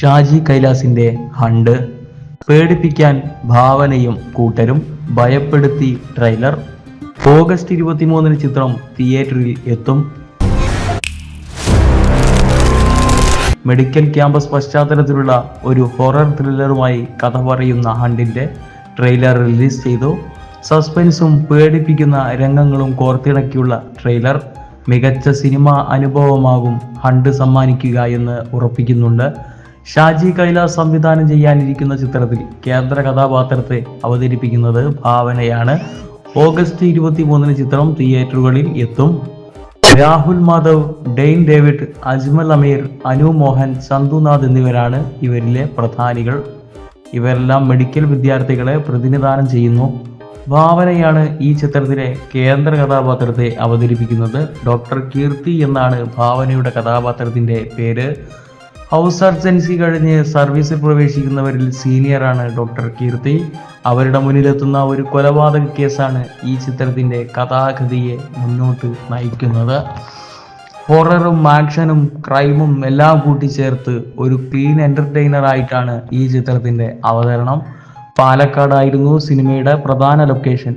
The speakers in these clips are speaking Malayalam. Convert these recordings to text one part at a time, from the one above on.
ഷാജി കൈലാസിന്റെ ഹണ്ട്. പേടിപ്പിക്കാൻ ഭാവനയും കൂട്ടരും ഭയപ്പെടുത്തി ട്രെയിലർ. ഓഗസ്റ്റ് ഇരുപത്തിമൂന്നിന് ചിത്രം തിയേറ്ററിൽ എത്തും. മെഡിക്കൽ ക്യാമ്പസ് പശ്ചാത്തലത്തിലുള്ള ഒരു ഹൊറർ ത്രില്ലറുമായി കഥ പറയുന്ന ഹണ്ടിന്റെ ട്രെയിലർ റിലീസ് ചെയ്തു. സസ്പെൻസും പേടിപ്പിക്കുന്ന രംഗങ്ങളും കോർത്തിണക്കിയുള്ള ട്രെയിലർ. മികച്ച സിനിമാ അനുഭവമാകും ഹണ്ട് സമ്മാനിക്കുക എന്ന് ഉറപ്പിക്കുന്നുണ്ട്. ഷാജി കൈലാസ് സംവിധാനം ചെയ്യാനിരിക്കുന്ന ചിത്രത്തിൽ കേന്ദ്ര കഥാപാത്രത്തെ അവതരിപ്പിക്കുന്നത് ഭാവനയാണ്. ഓഗസ്റ്റ് ഇരുപത്തി മൂന്നിന് ചിത്രം തിയേറ്ററുകളിൽ എത്തും. രാഹുൽ മാധവ് ഡെയിൻ ഡേവിഡ് അജ്മൽ അമീർ അനു മോഹൻ ചന്തുനാഥ് എന്നിവരാണ് ഇവരിലെ പ്രധാനികൾ. ഇവരെല്ലാം മെഡിക്കൽ വിദ്യാർത്ഥികളെ പ്രതിനിധാനം ചെയ്യുന്നു. ഭാവനയാണ് ഈ ചിത്രത്തിലെ കേന്ദ്ര കഥാപാത്രത്തെ അവതരിപ്പിക്കുന്നത്. ഡോക്ടർ കീർത്തി എന്നാണ് ഭാവനയുടെ കഥാപാത്രത്തിന്റെ പേര്. ഹൗസ് സർജൻസി കഴിഞ്ഞ് സർവീസിൽ പ്രവേശിക്കുന്നവരിൽ സീനിയറാണ് ഡോക്ടർ കീർത്തി. അവരുടെ മുന്നിലെത്തുന്ന ഒരു കൊലപാതക കേസാണ് ഈ ചിത്രത്തിന്റെ കഥാഗതിയെ മുന്നോട്ട് നയിക്കുന്നത്. ഹൊററും ആക്ഷനും ക്രൈമും എല്ലാം കൂട്ടിച്ചേർത്ത് ഒരു ക്ലീൻ എന്റർടൈനർ ആയിട്ടാണ് ഈ ചിത്രത്തിന്റെ അവതരണം. പാലക്കാടായിരുന്നു സിനിമയുടെ പ്രധാന ലൊക്കേഷൻ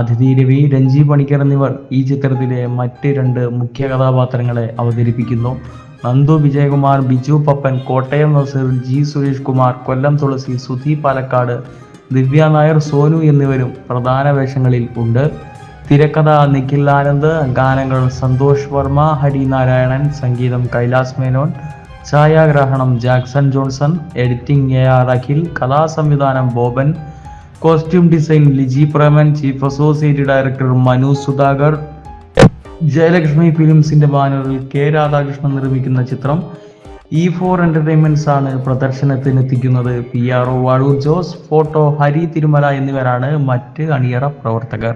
അതിഥി രവി രഞ്ജി പണിക്കർ എന്നിവർ ഈ ചിത്രത്തിലെ മറ്റ് രണ്ട് മുഖ്യ കഥാപാത്രങ്ങളെ അവതരിപ്പിക്കുന്നു. നന്ദു വിജയകുമാർ ബിജു പപ്പൻ കോട്ടയം നസീർ ജി സുരേഷ് കുമാർ കൊല്ലം തുളസി സുധി പാലക്കാട് ദിവ്യ നായർ സോനു എന്നിവരും പ്രധാന വേഷങ്ങളിൽ ഉണ്ട്. തിരക്കഥ നിഖിൽ ആനന്ദ് ഗാനങ്ങൾ സന്തോഷ് വർമ്മ ഹരി നാരായണൻ സംഗീതം കൈലാസ് മേനോൻ ഛായാഗ്രഹണം Jackson Johnson editing A R Akhil കലാസംവിധാനം Boban costume design Liji Preman chief associate director Manu Sudhakar Jayalakshmi ഫിലിംസിന്റെ ബാനറിൽ കെ രാധാകൃഷ്ണൻ നിർമ്മിക്കുന്ന ചിത്രം ഇ ഫോർ എന്റർടൈൻമെന്റ്സ് ആണ് പ്രദർശനത്തിന് എത്തിക്കുന്നത് P R O Vazhoor Jose photo Hari Thirumala എന്നിവരാണ് മറ്റ് അണിയറ പ്രവർത്തകർ.